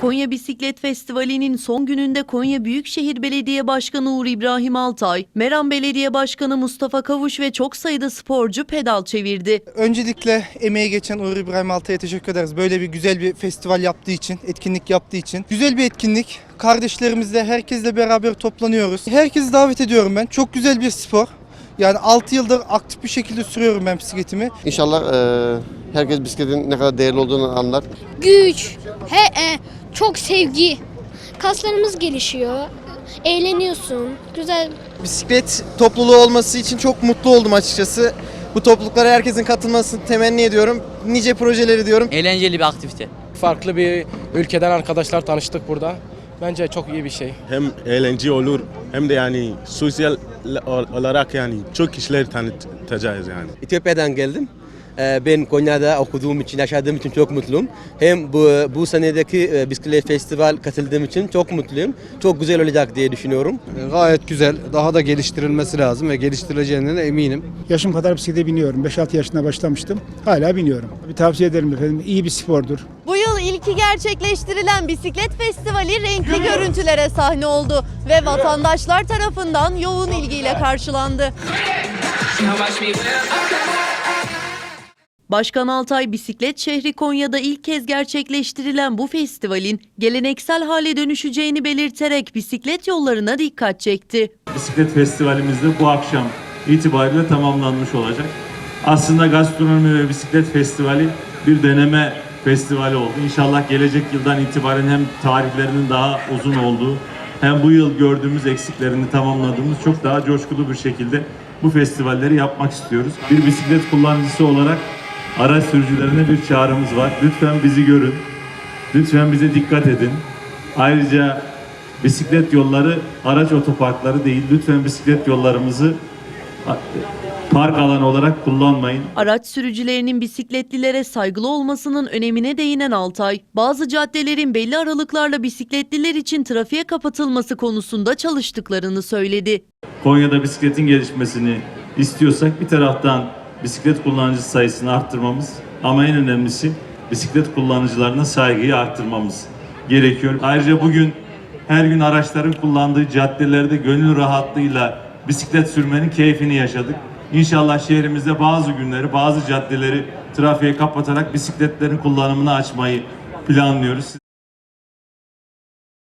Konya Bisiklet Festivali'nin son gününde Konya Büyükşehir Belediye Başkanı Uğur İbrahim Altay, Meram Belediye Başkanı Mustafa Kavuş ve çok sayıda sporcu pedal çevirdi. Öncelikle emeği geçen Uğur İbrahim Altay'a teşekkür ederiz. Böyle bir güzel bir festival yaptığı için, etkinlik yaptığı için. Güzel bir etkinlik. Kardeşlerimizle, herkesle beraber toplanıyoruz. Herkesi davet ediyorum ben. Çok güzel bir spor. Yani 6 yıldır aktif bir şekilde sürüyorum ben bisikletimi. İnşallah eee, herkes bisikletin ne kadar değerli olduğunu anlar. güç, he, e, çok sevgi. Kaslarımız gelişiyor. Eğleniyorsun. Güzel. bisiklet topluluğu olması için çok mutlu oldum açıkçası. Bu topluluklara herkesin katılmasını temenni ediyorum. Nice projeleri diyorum. Eğlenceli bir aktivite. Farklı bir ülkeden arkadaşlar tanıştık burada. Bence çok iyi bir şey. hem eğlence olur hem de yani sosyal olarak yani çok kişiler tanıtacağız yani. Etiyopya'dan geldim. Ee, Ben Konya'da okuduğum için, yaşadığım için çok mutluyum. Hem bu, bu senedeki e, bisiklet festival katıldığım için çok mutluyum. Çok güzel olacak diye düşünüyorum. Gayet güzel. Daha da geliştirilmesi lazım ve geliştirileceğine de eminim. Yaşım kadar bisiklete biniyorum. 5-6 yaşında başlamıştım. Hala biniyorum. Bir tavsiye ederim efendim. İyi bir spordur. Bu yıl ilki gerçekleştirilen bisiklet festivali renkli görüntülere sahne oldu ve vatandaşlar tarafından yoğun ilgiyle karşılandı. Başkan Altay Bisiklet Şehri Konya'da ilk kez gerçekleştirilen bu festivalin geleneksel hale dönüşeceğini belirterek bisiklet yollarına dikkat çekti. Bisiklet festivalimiz de bu akşam itibariyle tamamlanmış olacak. Aslında gastronomi ve bisiklet festivali bir deneme festivali oldu. İnşallah gelecek yıldan itibaren hem tarihlerinin daha uzun olduğu hem bu yıl gördüğümüz eksiklerini tamamladığımız çok daha coşkulu bir şekilde bu festivalleri yapmak istiyoruz. Bir bisiklet kullanıcısı olarak araç sürücülerine bir çağrımız var. Lütfen bizi görün. Lütfen bize dikkat edin. Ayrıca bisiklet yolları araç otoparkları değil. Lütfen bisiklet yollarımızı park alanı olarak kullanmayın. Araç sürücülerinin bisikletlilere saygılı olmasının önemine değinen Altay, bazı caddelerin belli aralıklarla bisikletliler için trafiğe kapatılması konusunda çalıştıklarını söyledi. Konya'da bisikletin gelişmesini istiyorsak bir taraftan bisiklet kullanıcı sayısını arttırmamız ama en önemlisi bisiklet kullanıcılarına saygıyı arttırmamız gerekiyor. Ayrıca bugün her gün araçların kullandığı caddelerde gönül rahatlığıyla bisiklet sürmenin keyfini yaşadık. İnşallah şehrimizde bazı günleri, bazı caddeleri trafiğe kapatarak bisikletlerin kullanımını açmayı planlıyoruz.